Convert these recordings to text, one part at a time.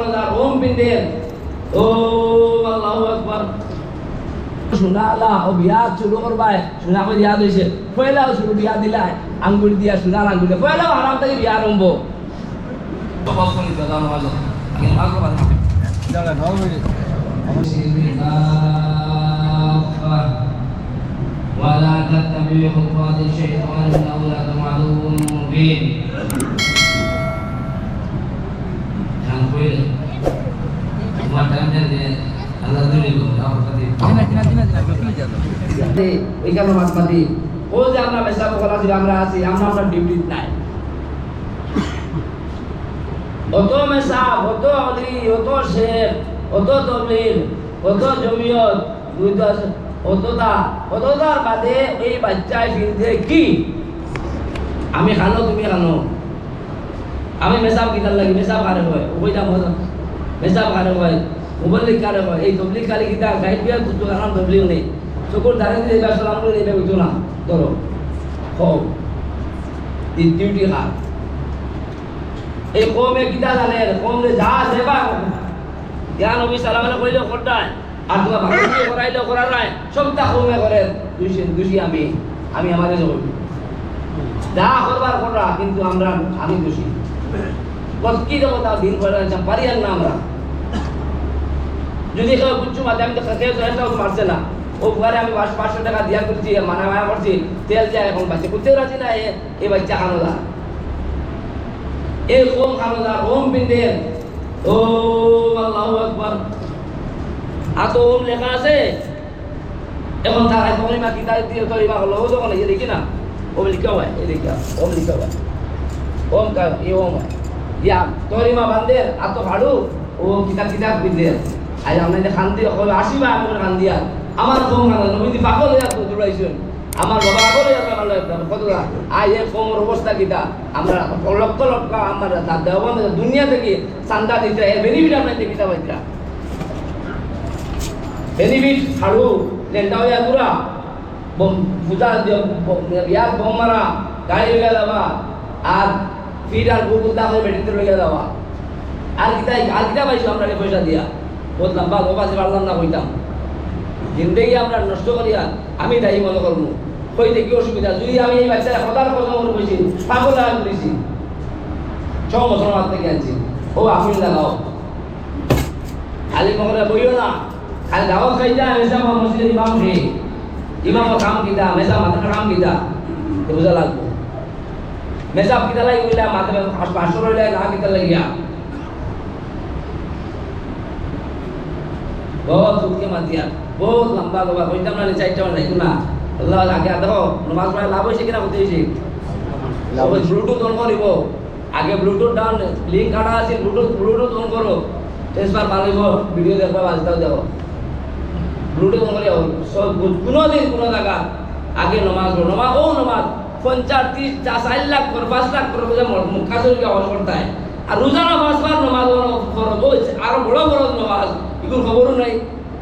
খানোদার ওম পিন্ডের ও আল্লাহু আকবার শোনা আল্লাহ ও বিয়া শুরু করবাই শোনা করে দিয়া দিয়েছে পয়লাও শুরু বিয়া দিলাই আঙ্গুল দিয়া সোনার আঙ্গুলে পয়লাও আরাম থেকে বিয়া আরম্ভ ولا تتبعوا خطوات الشيطان انه لكم عدو مبين ওইখানে মাসপাতি ও যে আমরা মেসাব করা ছিল, আমরা আছি, আমরা আমরা ডিউটি নাই। অত মেসাব অত অলি অত শেখ অত তবলিল অত জমিয়ত অতটা অতটার বাদে এই বাচ্চায় ফিরছে কি? আমি খানো, তুমি খানো। আমি মেসাব কিতার লাগি মেসাব কারে হয় ওইটা মেসাব কারে হয় মুবল্লিক কারে হয়, এই তবলিক কালি কিতা গাইড বিয়া তো কারণ তবলিগ নেই। চকুর দাঁড়ে দিয়ে এবার সালাম করে দেবে বুঝতো না, ধরো ডিউটি খা এই কমে কিতা জানে কমে যা সেবা জ্ঞান নবী সালাম আর তোমার ভালো দিয়ে করাইলে, করার নাই। সবটা কমে করে দুষি আমি আমি আমাদের জগৎ। যা করবার করা কিন্তু আমরা, আমি দোষী। কি দেবো তা দিন করে পারি আর না আমরা। যদি কেউ বুঝছু মাঝে আমি তো একটাও মারছে না। ও ঘরে আমি পাঁচ পাঁচশো টাকা দিয়া করছি মানা মায়া করছি, তেল যায় এখন বাচ্চা করতেও রাজি না এ। বাচ্চা খানোদা এই কোন খানোদা ওম পিন্ডের ও আল্লাহু আকবার। আতো ওম লেখা আছে। এখন তার তরিমা কিতাব দিয়ে তরিমা হলো, ও যখন এই দেখি না ওম লিখা হয় এই লিখা ওম লিখা হয় ওম কা এই ওম হয়। ইয়া তরিমা বান্দের আতো ফাড়ু ও কিতাব কিতাব বিদের আজ আমরা যে খান দিয়ে কবে আসিবা, আমি খান দিয়া আমার কম খান নবীদি পাগল হয়ে তো দৌড়াইছেন আমার বাবা আগল হয়ে আমার কত আজ এই কমর অবস্থা কিতা আমরা লক্ষ লক্ষ আমার দেওয়া দুনিয়া থেকে চান্দা দিতে এর বেনিফিট কিতাব হইতা বেনিফিট হাড়ু লেন্ডা হইয়া দুরা পূজা ইয়াত বোম গাড়ি লইয়া যাবা আর ফিট আর গুগল দা হয়ে বেটিতে লইয়া যাওয়া আর কিতা আর কিতা পাইছো আমরা পয়সা দিয়া বললাম বা যে পারলাম না কইতাম জিন্দগি আমরা নষ্ট করিয়া আমি দায়ী মনে করবো কইতে কি অসুবিধা যদি আমি এই বাচ্চা সদার কথা মনে কইছি পাগল লাগা করেছি ছ বছর হাত থেকে আনছি ও আপনি লাগাও খালি মহলে বইও না খালি দাওয়াত খাই যা মেসা মসজিদের ইমাম হে ইমামর কাম কিতা মেসা মাথার কাম কিতা বুঝা লাগবো মেসা কিতা লাগি বইলা মাথা পাঁচশো রইলে না কিতা লাগিয়া बहुत दुख के मत বহুত লম্বা লম্বা হইতাম না চারটা মানে না। আল্লাহ আগে দেখো নমাজ পড়া লাভ হয়েছে কিনা হতে হয়েছে ব্লুটুথ অন করিব আগে ব্লুটুথ ডাউন লিংক কাটা আছে ব্লুটুথ ব্লুটুথ অন করো টেস্টবার মালিব ভিডিও দেখবা বাজতাও দেখো ব্লুটুথ অন করে সব কোনো দিন কোনো জায়গা আগে নমাজ নমাজ ও নমাজ পঞ্চাশ ত্রিশ চার চার লাখ করে পাঁচ লাখ করে বোঝা মুখাচুরকে অন করতে আর রোজানা পাঁচবার নমাজ ফরজ আরও বড় বড় নমাজ এগুলো খবরও নাই।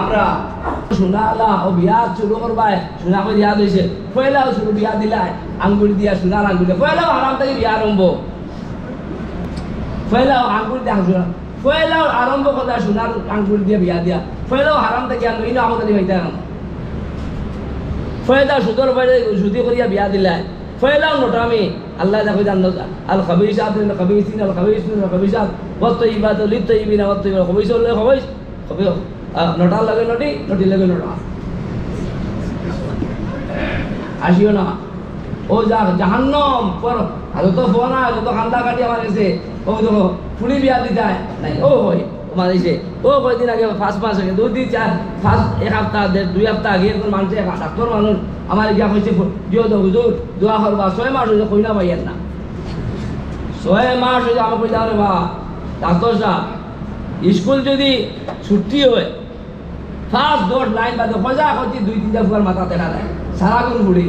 আমরা শোনা ও বিয়া শুরু করবাই। শোনা করে দিয়া দিয়েছে পয়লাও শুরু বিয়া দিলাই। আঙ্গুল দিয়া সোনার আঙ্গুলে পয়লাও আরাম থেকে বিয়া আরম্ভ। পয়লাও আঙ্গুল দিয়া পয়লাও আরম্ভ আঙ্গুল দিয়ে বিয়া দিয়া। পয়লাও হারাম থেকে আঙ্গুল ইনো আমাদের হইতে এখন ফয়দা সুদর বাইরে সুদি করিয়া বিয়া দিলাই। ফয়লাও নটামি। আল্লাহ দেখো জান আল খাবিসাত খাবিসিন, আল খাবিসিন, আল খাবিসাত। ওয়াত ইবাদ লিত তাইবিনা ওয়াত তাইবিনা খাবিস হলে খাবিস। খাবিস। নটার লাগে নটি নটি লাগে নটা। আসিও না। ও যা, জাহান্নম, পর যত ফোন যত খান্দা কাটি আমার এসে ও দেখো ফুলি বিয়া দি যায়। নাই, ও তোমার এসে ও আগে ফার্স্ট মাস আগে দুই দিন চার ফার্স্ট এক সপ্তাহ দেড় দুই সপ্তাহ আগে এখন মানুষ ডাক্তার মানুষ আমার গিয়া কইছে দিও তো হুজুর দোয়া করবা ছয় মাস হয়েছে কইনা পাইয়েন না ছয় মাস হয়েছে আমার কইলা রে বা। ডাক্তার সাহেব স্কুল যদি ছুটি হয় ফার্স্ট দশ লাইন বাদে সজা করছি দুই তিনটা ফুয়ার মাথা দেখা যায়। সারা কোন ঘুরি।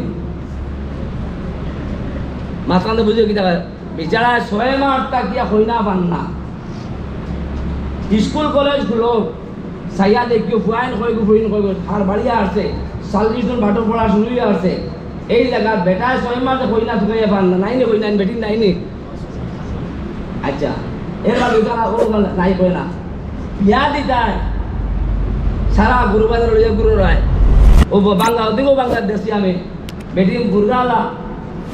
মাঝখানে বুঝে কি দেখা বেচারা ছয় মাস তাকিয়া হই না, পান না। স্কুল, কলেজগুলো সাইয়া দেখিও ফুয়াইন কই গো ফুইন কই গো আর বাড়িয়া আছে, চাল্লিশ জন ভাটো পড়া শুরু আছে। এই জায়গাত বেটা ছয় মাস হই না পান না। নাই নি হই নাই বেটি নাই নি আচ্ছা এবার বেচারা নাই কই না। বিয়া দিতায় সারা গুরু বাজার লইয়া গুরু রায়। ও বাংলা, ওদিকেও বাংলার দেশি আমি। বেটি গুরগালা,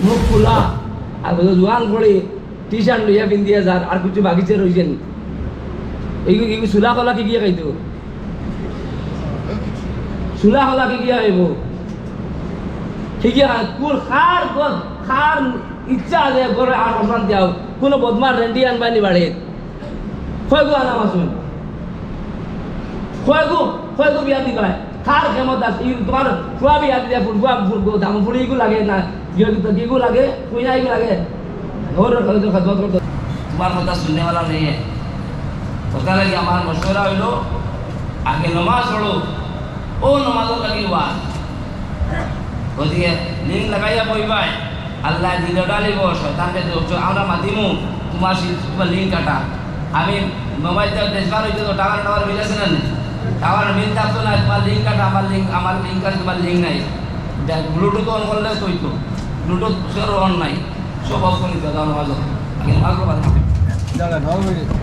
মুখ ফুলা, আর জোয়ান পড়ি টি শার্ট লইয়া পিন্ধিয়া যার, আর কিছু বাগিচে রয়েছেন এই এই চুলা কলা কি কি খাইতো চুলা কলা কি কি খাইব ঠিক কোন খার খার ইচ্ছা আছে ঘরে আর অশান্তি আও কোনো বদমার রেন্ডি আনবানি বাড়ি কয় গো আনাম আসুন কয় গো হয়তো বিয়া দিবা কার ক্ষমত আছে তোমার ফুয়া বিয়া দিয়া ফুল ফুয়া ফুল দাম ফুলি এগুলো লাগে না কিগু লাগে, কুইনা এগুলো লাগে। ঘর তোমার কথা শুনেওয়ালা নেই ওটা লাগে আমার মশলা হইল, আগে নমাজ পড়ো ও নমাজ লাগি ওয়াজ ওদিকে লিঙ্ক লাগাইয়া বইবাই আল্লাহ দিলে ডালিব শয়তানকে আমরা মাতিমু তোমার তোমার লিঙ্ক কাটা। আমি মোবাইল দেশবার হইতে তো টাকা টাকা মিলেছে না টাওয়ার মিল থাকতো না, তোমার লিঙ্ক কাটা আমার লিঙ্ক আমার লিঙ্ক আছে, তোমার লিঙ্ক নাই। ব্লুটুথ অন করলে তো। ব্লুটুথ অন নাই। সব করে দিতে দাও ভালো। আগে নামাজ